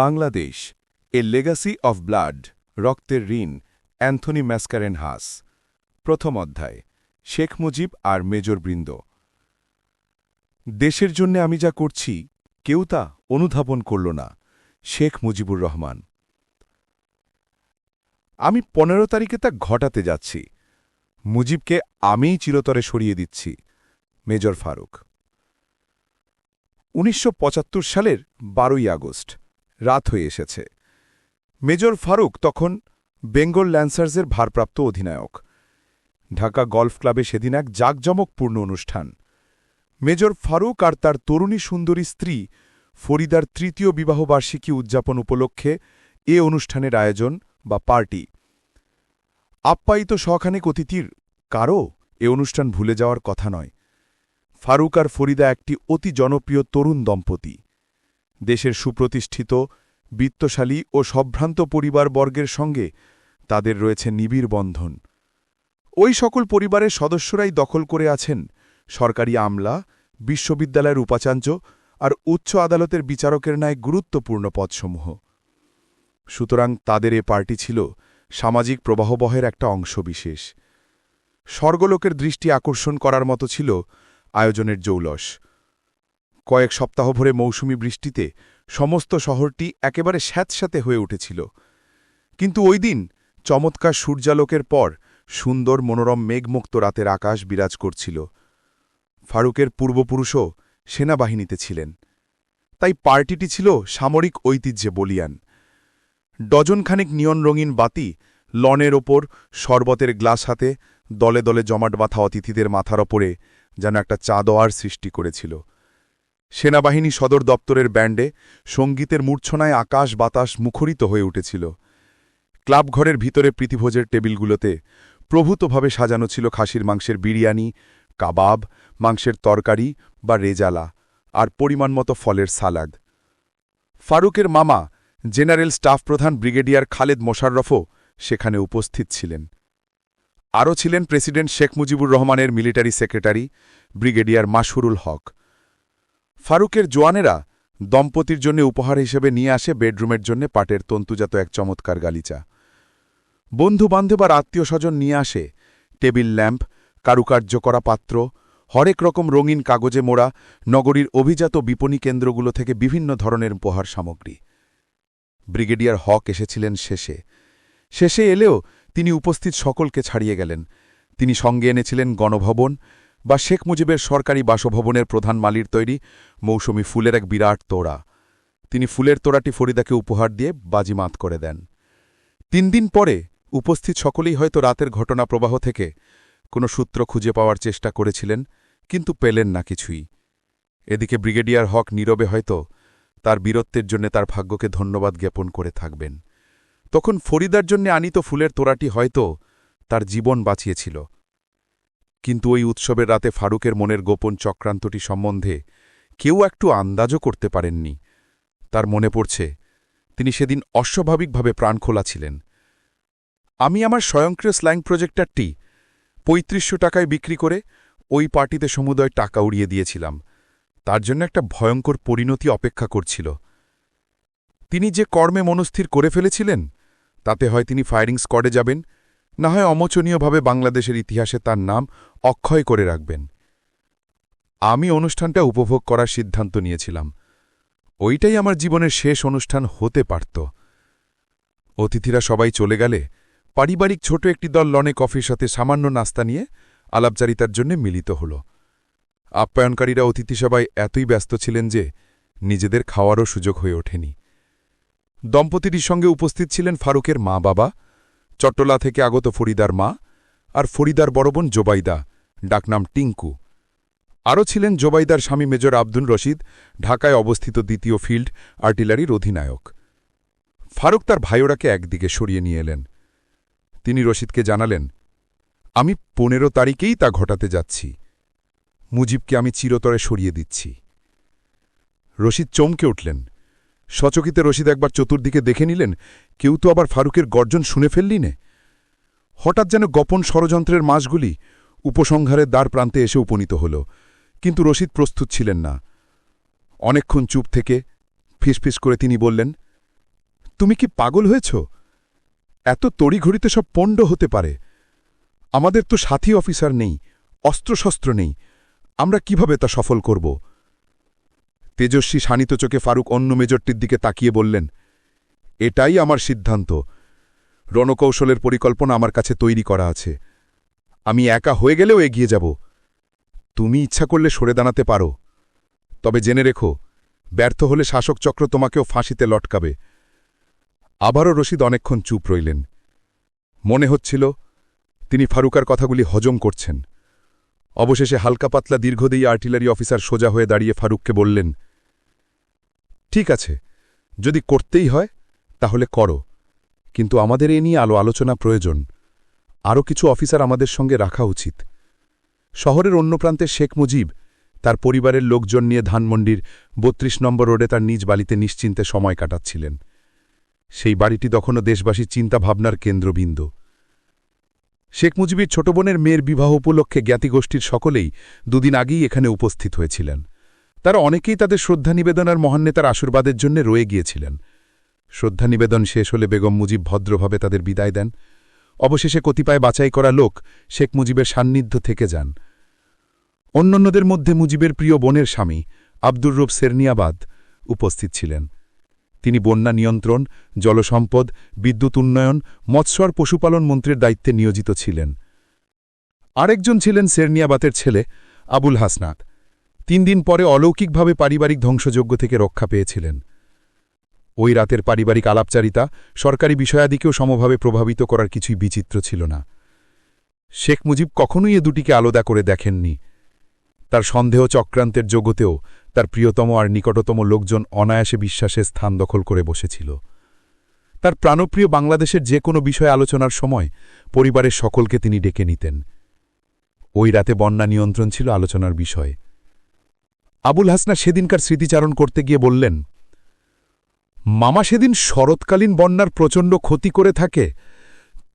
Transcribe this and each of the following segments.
Bangladesh, a legacy of blood, রক্তের ঋণ, Anthony ম্যাসকারেন হাস প্রথম অধ্যায়, শেখ মুজিব আর মেজর বৃন্দ। দেশের জন্য আমি যা করছি, কেউ তা অনুধাবন করল না, শেখ মুজিবুর রহমান। আমি পনেরো তারিখে তা ঘটাতে যাচ্ছি। মুজিবকে আমিই চিরতরে সরিয়ে দিচ্ছি, মেজর ফারুক। উনিশশো পঁচাত্তর সালের বারোই আগস্ট রাত হয়ে এসেছে। মেজর ফারুক তখন বেঙ্গল ল্যান্সার্সের ভারপ্রাপ্ত অধিনায়ক। ঢাকা গলফ ক্লাবে সেদিন এক জাঁকজমকপূর্ণ অনুষ্ঠান। মেজর ফারুক আর তার তরুণী সুন্দরী স্ত্রী ফরিদার তৃতীয় বিবাহবার্ষিকী উদযাপন উপলক্ষে এ অনুষ্ঠানের আয়োজন বা পার্টি। আপ্যায়িত শখানেক অতিথির কারও এ অনুষ্ঠান ভুলে যাওয়ার কথা নয়। ফারুক আর ফরিদা একটি অতি জনপ্রিয় তরুণ দম্পতি। দেশের সুপ্রতিষ্ঠিত, বিত্তশালী ও সম্ভ্রান্ত পরিবারবর্গের সঙ্গে তাদের রয়েছে নিবিড় বন্ধন। ওই সকল পরিবারের সদস্যরাই দখল করে আছেন সরকারি আমলা, বিশ্ববিদ্যালয়ের উপাচার্য আর উচ্চ আদালতের বিচারকের ন্যায় গুরুত্বপূর্ণ পদসমূহ। সুতরাং তাদের এ পার্টি ছিল সামাজিক প্রবাহবহের একটা অংশবিশেষ। স্বর্গলোকের দৃষ্টি আকর্ষণ করার মতো ছিল আয়োজনের জৌলস। কয়েক সপ্তাহ ভরে মৌসুমি বৃষ্টিতে সমস্ত শহরটি একেবারে স্যাঁতস্যাঁতে হয়ে উঠেছিল। কিন্তু ওই দিন চমৎকার সূর্যালোকের পর সুন্দর মনোরম মেঘমুক্ত রাতের আকাশ বিরাজ করছিল। ফারুকের পূর্বপুরুষও সেনাবাহিনীতে ছিলেন। তাই পার্টিটি ছিল সামরিক ঐতিহ্যে বলিয়ান। ডজনখানিক নিয়ন রঙিন বাতি লনের ওপর, শরবতের গ্লাস হাতে, দলে দলে জমাট বাঁধা অতিথিদের মাথার ওপরে যেন একটা চাঁদোয়ার সৃষ্টি করেছিল। সেনাবাহিনী সদর দপ্তরের ব্যান্ডে সঙ্গীতের মূর্ছনায় আকাশ বাতাস মুখরিত হয়ে উঠেছিল। ক্লাবঘরের ভিতরে প্রীতিভোজের টেবিলগুলোতে প্রভূতভাবে সাজানো ছিল খাসির মাংসের বিরিয়ানি, কাবাব, মাংসের তরকারি বা রেজালা আর পরিমাণ মতো ফলের সালাদ। ফারুকের মামা, জেনারেল স্টাফ প্রধান ব্রিগেডিয়ার খালেদ মোশাররফও সেখানে উপস্থিত ছিলেন। আরও ছিলেন প্রেসিডেন্ট শেখ মুজিবুর রহমানের military secretary brigadier Masurul Haque. ফারুকের জোয়ানেরা দম্পতির জন্য উপহার হিসেবে নিয়ে আসে বেডরুমের জন্য পাটের তন্তুজাত এক চমৎকার গালিচা। বন্ধুবান্ধব আর আত্মীয় স্বজন নিয়ে আসে টেবিল ল্যাম্প, কারুকার্য করা পাত্র, হরেক রকম রঙিন কাগজে মোড়া নগরীর অভিজাত বিপণী কেন্দ্রগুলো থেকে বিভিন্ন ধরনের উপহার সামগ্রী। ব্রিগেডিয়ার হক এসেছিলেন শেষে। শেষে এলেও তিনি উপস্থিত সকলকে ছাড়িয়ে গেলেন। তিনি সঙ্গে এনেছিলেন গণভবন বা শেখ মুজিবের সরকারি বাসভবনের প্রধান মালির তৈরি মৌসুমি ফুলের এক বিরাট তোড়া। তিনি ফুলের তোড়াটি ফরিদাকে উপহার দিয়ে বাজিমাত করে দেন। তিন দিন পরে উপস্থিত সকলেই হয়তো রাতের ঘটনা প্রবাহ থেকে কোনো সূত্র খুঁজে পাওয়ার চেষ্টা করেছিলেন, কিন্তু পেলেন না কিছুই। এদিকে ব্রিগেডিয়ার হক নীরবে হয়তো তার বীরত্বের জন্য তার ভাগ্যকে ধন্যবাদ জ্ঞাপন করে থাকবেন। তখন ফরিদার জন্য আনিত ফুলের তোড়াটি হয়তো তার জীবন বাঁচিয়েছিল। কিন্তু ওই উৎসবের রাতে ফারুকের মনের গোপন চক্রান্তটি সম্বন্ধে কেউ একটু আন্দাজও করতে পারেননি। তার মনে পড়ছে, তিনি সেদিন অস্বাভাবিকভাবে প্রাণখোলা ছিলেন। আমি আমার স্বয়ংক্রিয় স্ল্যাং প্রজেক্টারটি পঁয়ত্রিশশো টাকায় বিক্রি করে ওই পার্টিতে সমুদয় টাকা উড়িয়ে দিয়েছিলাম। তার জন্য একটা ভয়ঙ্কর পরিণতি অপেক্ষা করছিল। তিনি যে কর্মে মনস্থির করে ফেলেছিলেন, তাতে হয় তিনি ফায়ারিং স্কোয়াডে যাবেন না হয় অমোচনীয়ভাবে বাংলাদেশের ইতিহাসে তার নাম অক্ষয় করে রাখবেন। আমি অনুষ্ঠানটা উপভোগ করার সিদ্ধান্ত নিয়েছিলাম। ওইটাই আমার জীবনের শেষ অনুষ্ঠান হতে পারত। অতিথিরা সবাই চলে গেলে পারিবারিক ছোট একটি দল লনে কফির সাথে সামান্য নাস্তা নিয়ে আলাপচারিতার জন্য মিলিত হল। আপ্যায়নকারীরা অতিথি সবাই এতই ব্যস্ত ছিলেন যে নিজেদের খাওয়ারও সুযোগ হয়ে ওঠেনি। দম্পতিটির সঙ্গে উপস্থিত ছিলেন ফারুকের মা বাবা চট্টলা থেকে আগত ফরিদার মা আর ফরিদার বড় বোন জোবাইদা, ডাকনাম টিঙ্কু। আরও ছিলেন জোবাইদার স্বামী মেজর আব্দুল রশিদ, ঢাকায় অবস্থিত দ্বিতীয় ফিল্ড আর্টিলারির অধিনায়ক। ফারুক তার ভাইওরাকে একদিকে সরিয়ে নিয়ে এলেন। তিনি রশিদকে জানালেন, আমি পনেরো তারিখেই তা ঘটাতে যাচ্ছি। মুজিবকে আমি চিরতরে সরিয়ে দিচ্ছি। রশিদ চমকে উঠলেন সচকিতে রশিদ একবার চতুর্দিকে দেখে নিলেন, কেউ তো আবার ফারুকের গর্জন শুনে ফেললি নে হঠাৎ যেন গোপন ষড়যন্ত্রের মাসগুলি উপসংহারের দ্বার প্রান্তে এসে উপনীত হল, কিন্তু রশিদ প্রস্তুত ছিলেন না। অনেকক্ষণ চুপ থেকে ফিসফিস করে তিনি বললেন, তুমি কি পাগল হয়েছ? এত তড়িঘড়িতে সব পণ্ড হতে পারে। আমাদের তো সাথী অফিসার নেই, অস্ত্রশস্ত্র নেই। আমরা কীভাবে তা সফল করব? তেজস্বী শানিত চোখে ফারুক অন্য মেজরটির দিকে তাকিয়ে বললেন, এটাই আমার সিদ্ধান্ত। রণকৌশলের পরিকল্পনা আমার কাছে তৈরি করা আছে। আমি একা হয়ে গেলেও এগিয়ে যাব। তুমি ইচ্ছা করলে সরে দাঁড়াতে পারো। তবে জেনে রেখো, ব্যর্থ হলে শাসক চক্র তোমাকেও ফাঁসিতে লটকাবে। আবারও রশিদ অনেকক্ষণ চুপ রইলেন। মনে হচ্ছিল, তিনি ফারুকার কথাগুলি হজম করছেন। অবশেষে হালকা পাতলা দীর্ঘদেয়ী আর্টিলারি অফিসার সোজা হয়ে দাঁড়িয়ে ফারুককে বললেন ঠিক আছে, যদি করতেই হয়, তাহলে করো। কিন্তু আমাদের এ নিয়ে আলো আলোচনা প্রয়োজন। আরও কিছু অফিসার আমাদের সঙ্গে রাখা উচিত। শহরের অন্য প্রান্তে শেখ মুজিব তার পরিবারের লোকজন নিয়ে ধানমন্ডির বত্রিশ নম্বর রোডে তার নিজ বাড়িতে নিশ্চিন্তে সময় কাটাচ্ছিলেন। সেই বাড়িটি তখনও দেশবাসীর চিন্তাভাবনার কেন্দ্রবিন্দু। শেখ মুজিবের ছোট বোনের মেয়ের বিবাহ উপলক্ষে জ্ঞাতিগোষ্ঠীর সকলেই দুদিন আগেই এখানে উপস্থিত হয়েছিলেন। তারা অনেকেই তাদের শ্রদ্ধা নিবেদন আর মহান নেতার আশীর্বাদের জন্য রয়ে গিয়েছিলেন। শ্রদ্ধা নিবেদন শেষ হলে বেগম মুজিব ভদ্রভাবে তাদের বিদায় দেন। অবশেষে কতিপায় বাছাই করা লোক শেখ মুজিবের সান্নিধ্য থেকে যান। অন্যান্যদের মধ্যে মুজিবের প্রিয় বোনের স্বামী আব্দুর রূপ সেরনিয়াবাদ উপস্থিত ছিলেন। তিনি বন্যা নিয়ন্ত্রণ, জলসম্পদ, বিদ্যুৎ উন্নয়ন, মৎস্য আর পশুপালন মন্ত্রীর দায়িত্বে নিয়োজিত ছিলেন। আরেকজন ছিলেন সেরনিয়াবাতের ছেলে আবুল হাসনাত। তিন দিন পরে অলৌকিকভাবে পারিবারিক ধ্বংসযোগ্য থেকে রক্ষা পেয়েছিলেন। ওই রাতের পারিবারিক আলাপচারিতা সরকারি বিষয়াদিকেও সমভাবে প্রভাবিত করার কিছুই বিচিত্র ছিল না। শেখ মুজিব কখনোই এ দুটিকে আলাদা করে দেখেননি। তার সন্দেহ চক্রান্তের জগতেও তার প্রিয়তম আর নিকটতম লোকজন অনায়াসে বিশ্বাসে স্থান দখল করে বসেছিল। তার প্রাণপ্রিয় বাংলাদেশের যে কোনো বিষয় আলোচনার সময় পরিবারের সকলকে তিনি ডেকে নিতেন। ওই রাতে বন্যা নিয়ন্ত্রণ ছিল আলোচনার বিষয়। আবুল হাসনা সেদিনকার স্মৃতিচারণ করতে গিয়ে বললেন, মামা সেদিন শরৎকালীন বন্যার প্রচণ্ড ক্ষতি করে থাকে,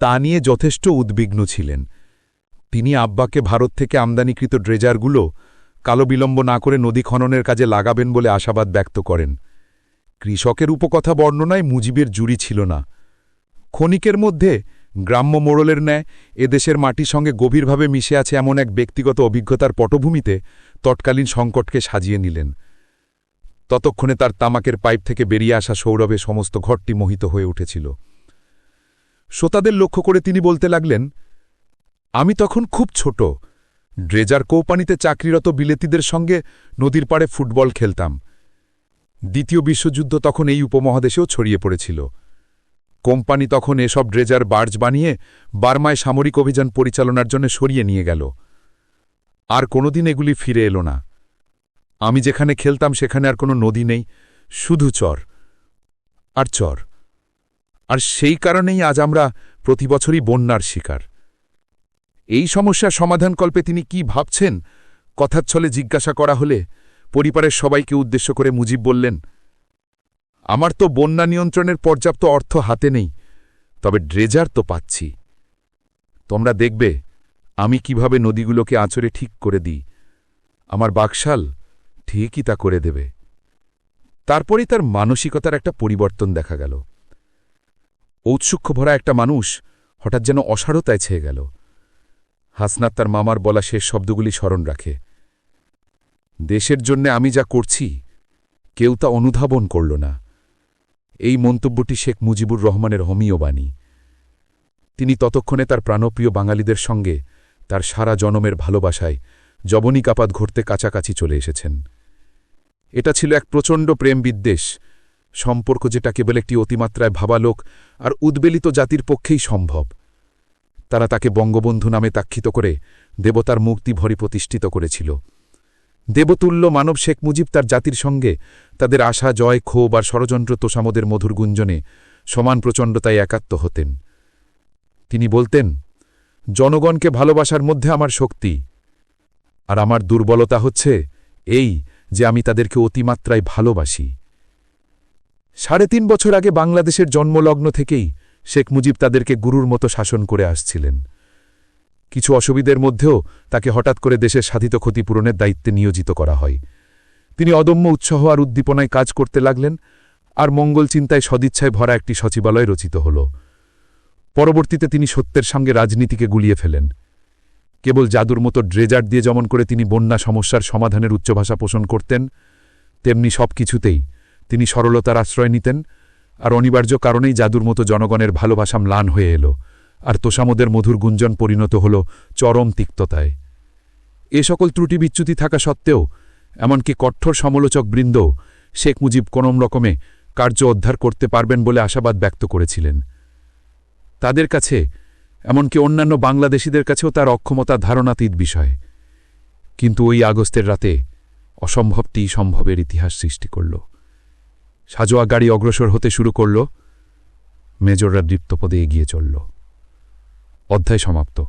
তা নিয়ে যথেষ্ট উদ্বিগ্ন ছিলেন। তিনি আব্বাকে ভারত থেকে আমদানিকৃত ড্রেজারগুলো কালো বিলম্ব না করে নদী খননের কাজে লাগাবেন বলে আশাবাদ ব্যক্ত করেন। কৃষকের উপকথা বর্ণনায় মুজিবের জুড়ি ছিল না। ক্ষণিকের মধ্যে গ্রাম্য মোড়লের ন্যায় এদেশের মাটির সঙ্গে গভীরভাবে মিশে আছে এমন এক ব্যক্তিগত অভিজ্ঞতার পটভূমিতে তৎকালীন সংকটকে সাজিয়ে নিলেন। ততক্ষণে তার তামাকের পাইপ থেকে বেরিয়ে আসা সৌরভে সমস্ত ঘরটি মোহিত হয়ে উঠেছিল। শ্রোতাদের লক্ষ্য করে তিনি বলতে লাগলেন, আমি তখন খুব ছোট। ড্রেজার কোম্পানিতে চাকরিরত বিলেতিদের সঙ্গে নদীর পাড়ে ফুটবল খেলতাম। দ্বিতীয় বিশ্বযুদ্ধ তখন এই উপমহাদেশেও ছড়িয়ে পড়েছিল। কোম্পানি তখন এসব ড্রেজার বার্জ বানিয়ে বার্মায় সামরিক অভিযান পরিচালনার জন্য সরিয়ে নিয়ে গেল। আর কোনোদিন এগুলি ফিরে এলো না। আমি যেখানে খেলতাম সেখানে আর কোনো নদী নেই, শুধু চর, আর চর। আর সেই কারণেই আজ আমরা প্রতি বছরই বন্যার শিকার। এই সমস্যার সমাধানকল্পে তিনি কি ভাবছেন, কথার ছলে জিজ্ঞাসা করা হলে পরিবারের সবাইকে উদ্দেশ্য করে মুজিব বললেন আমার তো বন্যা নিয়ন্ত্রণের পর্যাপ্ত অর্থ হাতে নেই, তবে ড্রেজার তো পাচ্ছি। তোমরা দেখবে, আমি কীভাবে নদীগুলোকে আঁচড়ে ঠিক করে দিই। আমার বাকশাল ঠিকই তা করে দেবে। তারপরেই তার মানসিকতার একটা পরিবর্তন দেখা গেল। ঔৎসুক্য ভরা একটা মানুষ হঠাৎ যেন অসারতায় ছেয়ে গেল। হাসনাত তার মামার বলা শেষ শব্দগুলি স্মরণ রাখে। দেশের জন্যে আমি যা করছি, কেউ তা অনুধাবন করল না। এই মন্তব্যটি শেখ মুজিবুর রহমানের হমিও বাণী। তিনি ততক্ষণে তার প্রাণপ্রিয় বাঙালিদের সঙ্গে তার সারা জনমের ভালোবাসায় জবনিকাপাত ঘটতে কাছাকাছি চলে এসেছেন। এটা ছিল এক প্রচণ্ড প্রেম বিদ্বেষ, সম্পর্ক যেটা কেবল একটি অতিমাত্রায় ভাবালোক আর উদ্বেলিত জাতির পক্ষেই সম্ভব। তারা তাকে বঙ্গবন্ধু নামে তাক্ষিত করে দেবতার মুক্তি ভরি প্রতিষ্ঠিত করেছিল। দেবতুল্য মানব শেখ মুজিব তার জাতির সঙ্গে তাদের আশা, জয়, ক্ষোভ আর ষড়যন্ত্র তোষামদের মধুর গুঞ্জনে সমান প্রচণ্ডতায় একাত্ম হতেন। তিনি বলতেন, জনগণকে ভালোবাসার মধ্যে আমার শক্তি, আর আমার দুর্বলতা হচ্ছে এই যে আমি তাদেরকে অতিমাত্রায় ভালোবাসি। সাড়ে তিন বছর আগে বাংলাদেশের জন্মলগ্ন থেকেই শেখ মুজিব তাদেরকে গুরুর মতো শাসন করে আসছিলেন। কিছু অসুবিধের মধ্যেও তাকে হঠাৎ করে দেশের সাধিত ক্ষতিপূরণের দায়িত্বে নিয়োজিত করা হয়। তিনি অদম্য উৎসাহ আর উদ্দীপনায় কাজ করতে লাগলেন আর মঙ্গল চিন্তায় সদিচ্ছায় ভরা একটি সচিবালয় রচিত হল। পরবর্তীতে তিনি সত্যের সঙ্গে রাজনীতিকে গুলিয়ে ফেলেন। কেবল জাদুর মতো ড্রেজার দিয়ে যেমন করে তিনি বন্যা সমস্যার সমাধানের উচ্চভাষা পোষণ করতেন, তেমনি সব কিছুতেই তিনি সরলতার আশ্রয় নিতেন আর অনিবার্য কারণেই জাদুর মতো জনগণের ভালোবাসা ম্লান হয়ে এলো। আর তোষামদের মধুর গুঞ্জন পরিণত হল চরম তিক্ততায়। এ সকল ত্রুটি বিচ্যুতি থাকা সত্ত্বেও, এমনকি কঠোর সমালোচক বৃন্দ শেখ মুজিব কোনম রকমে কার্য উদ্ধার করতে পারবেন বলে আশাবাদ ব্যক্ত করেছিলেন। তাদের কাছে, এমনকি অন্যান্য বাংলাদেশিদের কাছেও তার অক্ষমতা ধারণাতীত বিষয়। কিন্তু ওই আগস্টের রাতে অসম্ভবটি সম্ভবের ইতিহাস সৃষ্টি করল। সাজোয়া গাড়ি অগ্রসর হতে শুরু করল, মেজররা দৃপ্তপদে এগিয়ে চলল। অধ্যায় সমাপ্ত।